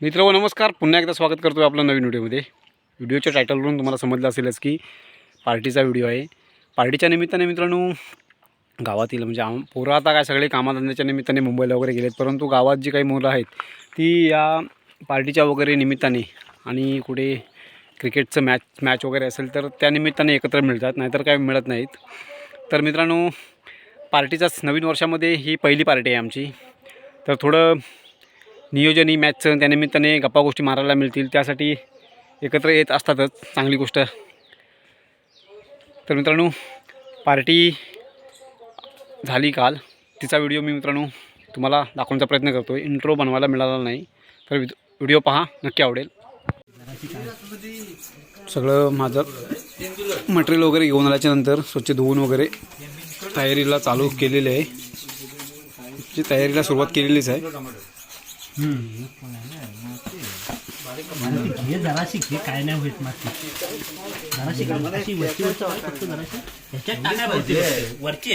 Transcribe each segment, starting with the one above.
मित्र नमस्कार. पुन्हा एकदा स्वागत करतो आहे आपलं नवीन व्हिडिओमध्ये. व्हिडिओच्या टायटलवरून तुम्हाला समजलं असेलच की पार्टीचा व्हिडिओ आहे. पार्टीच्या निमित्ताने मित्रांनो गावातील म्हणजे आम पोरं आता काय सगळे कामाधंद्याच्या निमित्ताने मुंबईला वगैरे गेलेत. परंतु गावात जी काही मुलं आहेत ती या पार्टीच्या वगैरे निमित्ताने आणि कुठे क्रिकेटचं मॅच मॅच वगैरे असेल तर त्या निमित्ताने एकत्र मिळतात. नाहीतर काय मिळत नाहीत. तर मित्रांनो पार्टीचाच नवीन वर्षामध्ये ही पहिली पार्टी आहे आमची. तर थोडं नियोजन ही मॅचचं त्यानिमित्ताने गप्पा गोष्टी मारायला मिळतील. त्यासाठी एकत्र येत असतातच. चांगली गोष्ट. तर मित्रांनो पार्टी झाली काल. तिचा व्हिडिओ मी मित्रांनो तुम्हाला दाखवण्याचा प्रयत्न करतो आहे इंट्रो बनवायला मिळाला नाही. तर व्हिडिओ पहा. नक्की आवडेल. सगळं माझं मटेरियल वगैरे घेऊन आल्याच्यानंतर स्वच्छ धुवून वगैरे तयारीला चालू केलेले आहे. तयारीला सुरुवात केलेलीच आहे. घे जराशी घे काय नाही होत माती जराशी. अशी वरची वरची वाट फक्त जराशी ह्याच्यात वरची.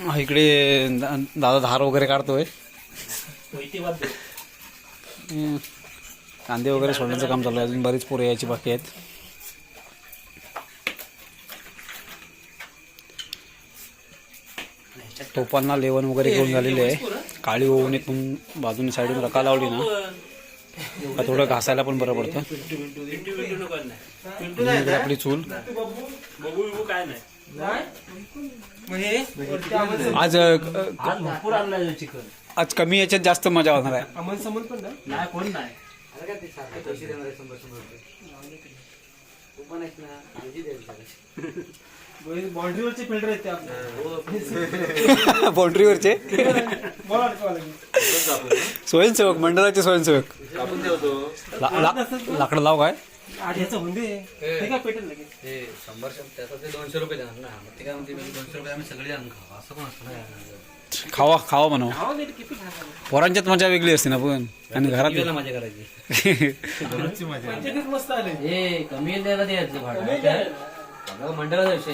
हा, इकडे दा- दादा धार वगैरे काढतोय वैती वाद दे. हम्म. कांदे वगैरे सोडण्याचं काम चालू आहे अजून बरीच पोरं यायची बाकी आहेत टोपांना लेवण वगैरे घेऊन झालेले आहे काळी होऊन एक बाजूने साईडून रका लावली ना थोडं घासायला पण बरं पडतं. आपली चूल. आज आज कमी याच्यात जास्त मजा होणार आहे. नाही कोण नाही बाउंड्रीवरचे फिल्टर आहेत ते आपले बाउंड्रीवरचे स्वयंसेवक मंडळाचे स्वयंसेवक. लाकडं लाव काय? खावा खावा खायला पोरांच्यात मजा वेगळी असते ना पण. आणि घरात हे मंडळाचा विषय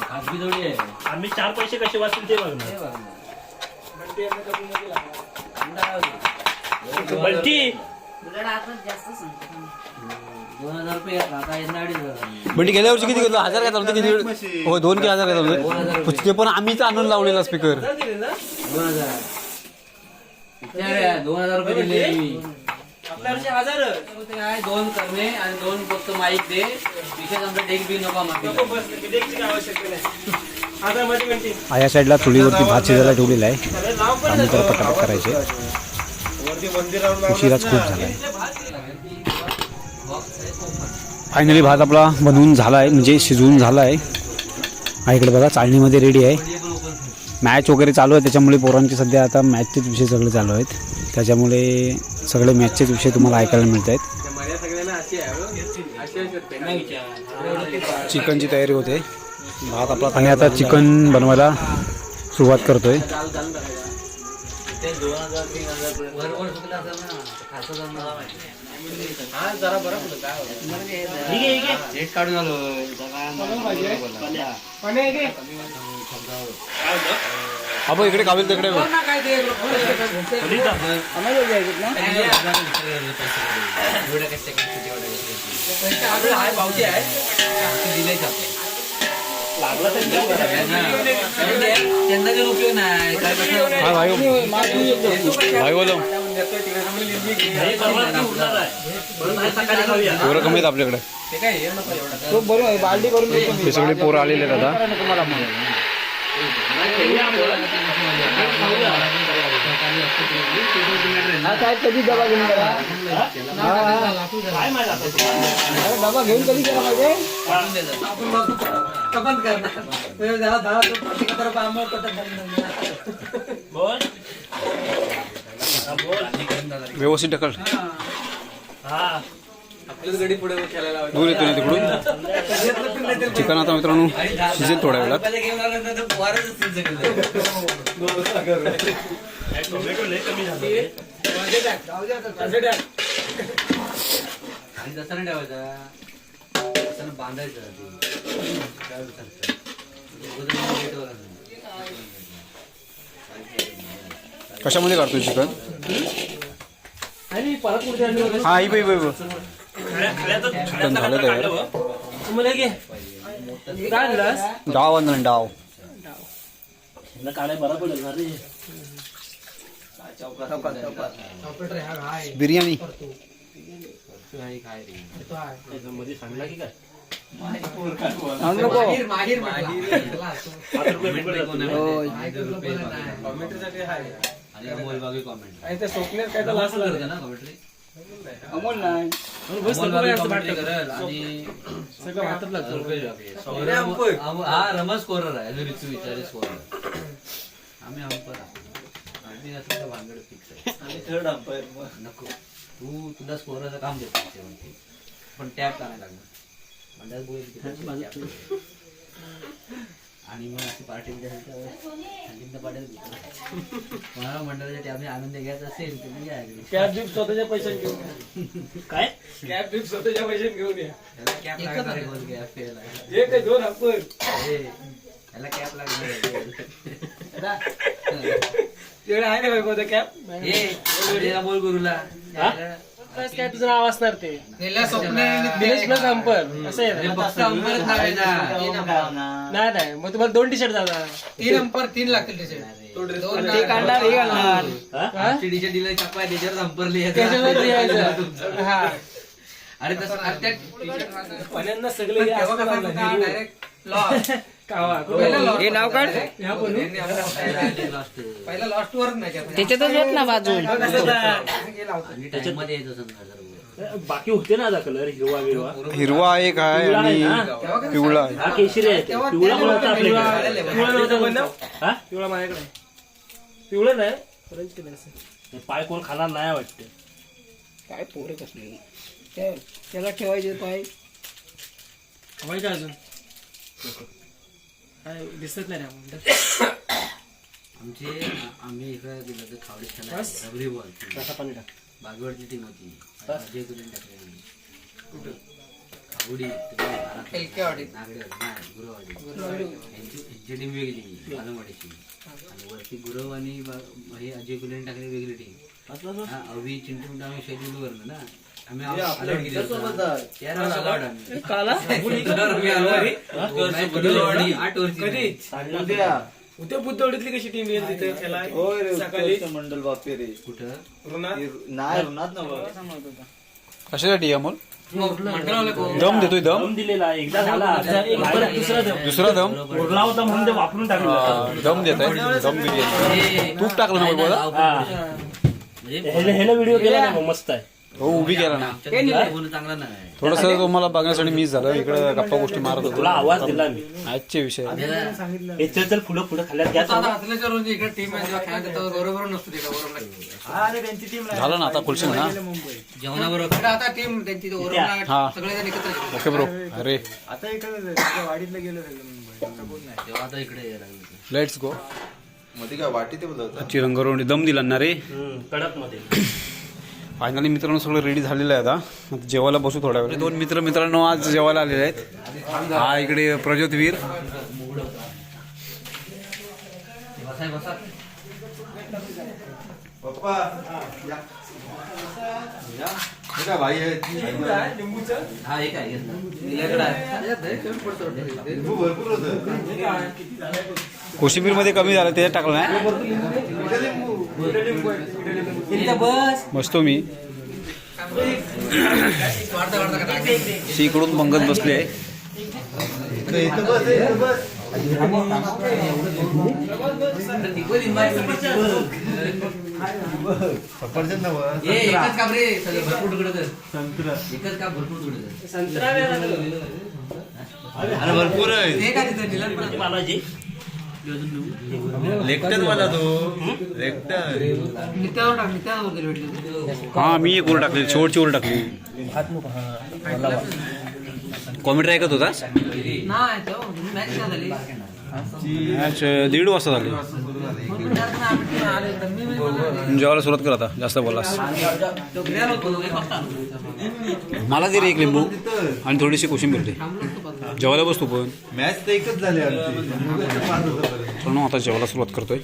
खाजगी जोडी आहे. आम्ही चार पैसे कसे वाचतील ते बघणार. म्हणजे गेल्या वर्षी किती घेतलं? हजार घेतला होता किती? हो दोन की हजार घेतला होते. ते पण आम्हीच आणून लावलेला स्पीकर दोन हजार दोन हजार रुपये दिले मी आपल्या वर्षी हजार दोन करणे आणि दोन फक्त माईक दे विशेष आमचा डेक बी नको मागे बस या साईडला चुलीवरती भात शिजायला ठेवलेला आहे. आम्ही तर पटापट करायचे. उशिराच खूप झाला आहे. फायनली भात आपला बनवून झाला आहे म्हणजे शिजवून झाला आहे. हा इकडे बघा चाळणीमध्ये रेडी आहे. मॅच वगैरे चालू आहे त्याच्यामुळे पोरांचे सध्या आता मॅचचेच विषय सगळे चालू आहेत. त्याच्यामुळे सगळे मॅचचेच विषय तुम्हाला ऐकायला मिळत आहेत. चिकनची तयारी होते. आणि आता चिकन बनवायला सुरुवात करतोय. वर वर चुकलं असेल ना खासं जमणार ठीक आहे. ठीक आहे रेट काढून आलो पाणी आहे की? हा बघ इकडे कावेल तिकडे बघ. त्यांना काही उपयोग नाही काय कसं हा भाई भाई बोलो हे? परवा तू उठणार आहे. परत आहे सकाळी खाऊया पोरं कमी आहेत करणार बोल. हा, बोल. व्यवस्थित ढकल. हा. आपलीच गडी पुढे खेळायला दूर येतो ना तिकडून. चिकन आता मित्रांनो शिजेल थोड्या वेळात. आणि तसं नाही ठेवायचा तसं बांधायचं कशामध्ये काढतोय चिकन? हा आई बाई बाई चिकन झालं तयार. डाव आणलं डाव. बिर्याणी. अमोल नाही. हा रमज स्कोरर आहे. विचारे स्कोरर आम्ही अंपर आम्ही असं तर भानगड फिक्स आहे. नको. तू तुला स्कोरचं काम देतो पण टॅप का नाही लागणार. Tap लागते. आणि मग अशी पार्टी थंडीत पार्टी कोणाला मंडळाच्या टॅपने आनंद घ्यायचा असेल तर मी आहे. कॅब ड्रिप स्वतःच्या पैशात घेऊन. काय? कॅब ड्रिप स्वतःच्या पैशात घेऊन या. कॅप लागणार आहे बोल गॅप फेल आहे. एक दोन आपण. ए, त्याला कॅप लागणार आहे ना बायको कॅब? ए, त्याला बोल गुरुला. काय तुझं नाव असणार ते? दिनेश प्लस अंपर असं. नाही नाही. मग तुम्हाला दोन टी शर्ट जाणार. तीन अंपर तीन लागतील त्याचे दोन ते काढणार हे घालणार. हा? हा? आमची टीचर दिलं छापा आहे, त्याच्यावर अंपर लिहायचं. त्याच्यावर लिहायचं. हा. अरे तसं अरे त्या पाण्यांना सगळे हे असं लावलं. डायरेक्ट लॉस कावा हे नाव काढ? त्याच्यातच येत ना जरा. बाकी होते ना आता कलर हिरवा हिरवा एक आहे पिवळा आहे आणि ना? पिवळा आहे. हा केशरी आहे. ते. पिवळा पण होता आपल्याकडे पिवळा नव्हता? हा? पिवळा माझ्याकडे. आहे. पिवळं नाही? ऑरेंज हे पाय कोण खाणार नाही वाटते. काय पोरे कसले. त्या- त्याला ठेवायचे पाय. हवाय का अजून. काय दिसत नाही रे. आमचे आम्ही इकडे दिलं तर खावडे बस. रबरी बॉल. कसा पाणी टाक बागवडची टीम होती. अजय कुठून टाकलेली खावडी. एलकेवाडी. नागडे. नाही गुरुवाडी. यांची यांची टीम वेगळी आलमवाडीची आणि वरती गुरव आणि बा- हे अजय कुलेन टाकले वेगळी टीम हा अवी चिंटू मिंटू आम्ही शेड्यूल वर ना. केली कधी? उद्या. बुद्धवडीतली कशी टीम येईल तिथे त्याला सकाळी? मंडल बापे रे. कुठं? ऋणात नाही रुणात ना कशासाठी अमोल? दम देतोय दम? दिलेला आहे. एकदा झाला. परत दुसरा दम दुसरा दम. उरला होता म्हणून ते वापरून टाकलं. दम देत आहे दम बिर्याणी. तूप टाकलं ना बोला हा म्हणजे ह्याला व्हिडिओ केला ना मस्त आहे. हो उभी केला ना. चांगलं नाही. थोडस तुम्हाला बघण्यासाठी मिस झालं इकडे गप्पा गोष्टी मारत तुला होतो आवाज दिला मी. आजचे विषय. हे चल चल पुढं पुढं खाल्ल्यात घ्या आता हसल्याच्या रोजी इकडे टीम बरोबर नसतो तिकडे बरोबर झालं ना आता खुलशील ना? जेवणाबरोबर. इकडे आता टीम त्यांची हा. सगळेजण एकत्र. Okay bro. अरे. आता इकडे वाडीतला गेलो तेव्हा आता इकडे. लेट्स गो मध्ये काय वाटी ते बोलत आजची रंगरवणी दम दिला ना रे. कडकमध्ये फायनली मित्रांनो सगळं रेडी झालेलं आहे आता. जेवायला बसू थोड्या वेळ दोन मित्र मित्रांनो आज जेवायला आलेले आहेत. हा इकडे प्रज्योतवीर. हे भाई हा एक आहे होतं. कोशिंबीरमध्ये कमी झालं त्याच्यात टाकलं नाही. बसतो मी. इकडून पंगत बसली आहे. इथं इथं बस इथं बस सफरचंद ना बस ए, एकच का रे सगळे भरपूर भरपूर तुकडे मला तो. नित्यावर टाक नित्यावर वगैरे भेटले हा मी एक ओर टाकली शेवटची ओर टाकली. कॉमेंट ऐकत होता नाही मॅच झाली. मॅच दीड वाजता झाली. जेवायला सुरुवात कर आता जास्त बोलास. मला दे रे एक लिंबू आणि थोडीशी कोशिंबीर दे. जेवायला बसतो पण मॅच तर एकच झाली आता जेवायला सुरुवात करतोय